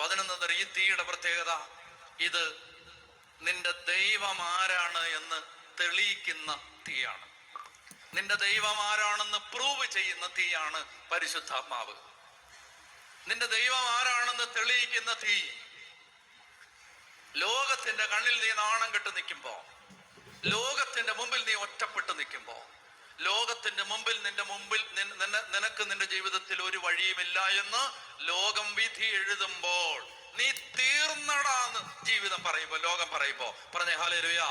പതിനൊന്ന് ഈ തീയുടെ പ്രത്യേകത. ഇത് നിന്റെ ദൈവം ആരാണ് എന്ന് തെളിയിക്കുന്ന തീയാണ്. നിന്റെ ദൈവം ആരാണെന്ന് പ്രൂവ് ചെയ്യുന്ന തീയാണ് പരിശുദ്ധാത്മാവ്. നിന്റെ ദൈവം ആരാണെന്ന് തെളിയിക്കുന്ന തീ. ലോകത്തിന്റെ കണ്ണിൽ നീ നാണം കെട്ട് നിൽക്കുമ്പോ ലോകത്തിന്റെ മുമ്പിൽ നീ ഒറ്റപ്പെട്ട് നിൽക്കുമ്പോ ലോകത്തിന്റെ മുമ്പിൽ നിന്റെ മുമ്പിൽ നിനക്ക് നിന്റെ ജീവിതത്തിൽ ഒരു വഴിയുമില്ല എന്ന് ലോകം വിധി എഴുതുമ്പോൾ നീ തീർന്നടാന്ന് ജീവിതം പറയുമ്പോ ലോകം പറയുമ്പോ. പറഞ്ഞേ ഹാലേലുയാ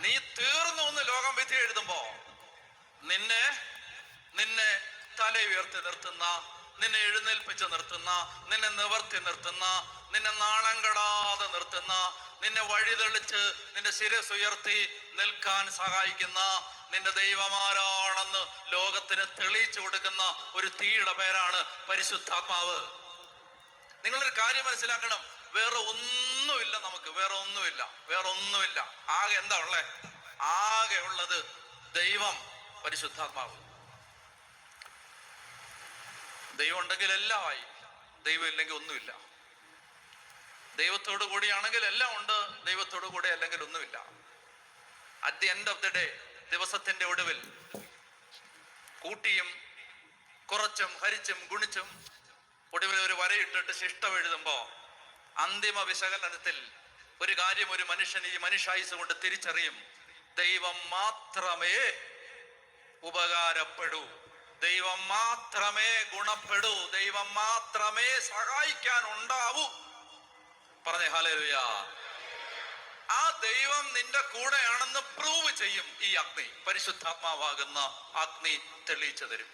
നീ തീർന്നു എന്ന് ലോകം വിധി എഴുതുമ്പോ നിന്നെ നിന്നെ തല ഉയർത്തി നിർത്തുന്ന നിന്നെ എഴുന്നേൽപ്പിച്ച് നിർത്തുന്ന നിന്നെ നിവർത്തി നിർത്തുന്ന നിന്നെ നാണം കെടാതെ നിർത്തുന്ന നിന്നെ വഴിതെളിച്ച് നിന്റെ ശിരസ് ഉയർത്തി നിൽക്കാൻ സഹായിക്കുന്ന നിന്റെ ദൈവമാരാണെന്ന് ലോകത്തിന് തെളിയിച്ചു കൊടുക്കുന്ന ഒരു തീയുടെ പേരാണ് പരിശുദ്ധാത്മാവ്. നിങ്ങളൊരു കാര്യം മനസ്സിലാക്കണം. വേറെ ഒന്നുമില്ല നമുക്ക്. വേറെ ഒന്നുമില്ല. വേറെ ഒന്നുമില്ല. ആകെ എന്താ ഉള്ളേ? ആകെ ഉള്ളത് ദൈവം പരിശുദ്ധാത്മാവ്. ദൈവം ഉണ്ടെങ്കിൽ എല്ലാമായി. ദൈവം ഇല്ലെങ്കിൽ ഒന്നുമില്ല. ദൈവത്തോടു കൂടിയാണെങ്കിൽ എല്ലാം ഉണ്ട്. ദൈവത്തോടു കൂടി അല്ലെങ്കിൽ ഒന്നുമില്ല. At the end of the day ദിവസത്തിന്റെ ഒടുവിൽ കൂട്ടിയും കുറച്ചും ഹരിച്ചും ഗുണിച്ചും ഒടുവിൽ ഒരു വരയിട്ടിട്ട് ശിഷ്ടം എഴുതുമ്പോ അന്തിമ വിശകലനത്തിൽ ഒരു കാര്യം ഒരു മനുഷ്യൻ ഈ മനുഷ്യായുസ് കൊണ്ട് തിരിച്ചറിയും. ദൈവം മാത്രമേ ഉപകാരപ്പെടൂ. ദൈവം മാത്രമേ ഗുണപ്പെടൂ. ദൈവം മാത്രമേ സഹായിക്കാൻ ഉണ്ടാവൂ പറഞ്ഞേ ആ ദൈവം നിന്റെ കൂടെയാണെന്ന് പ്രൂവ് ചെയ്യും ഈ അഗ്നി. പരിശുദ്ധാത്മാവാകുന്ന അഗ്നി തെളിയിച്ചു തരും.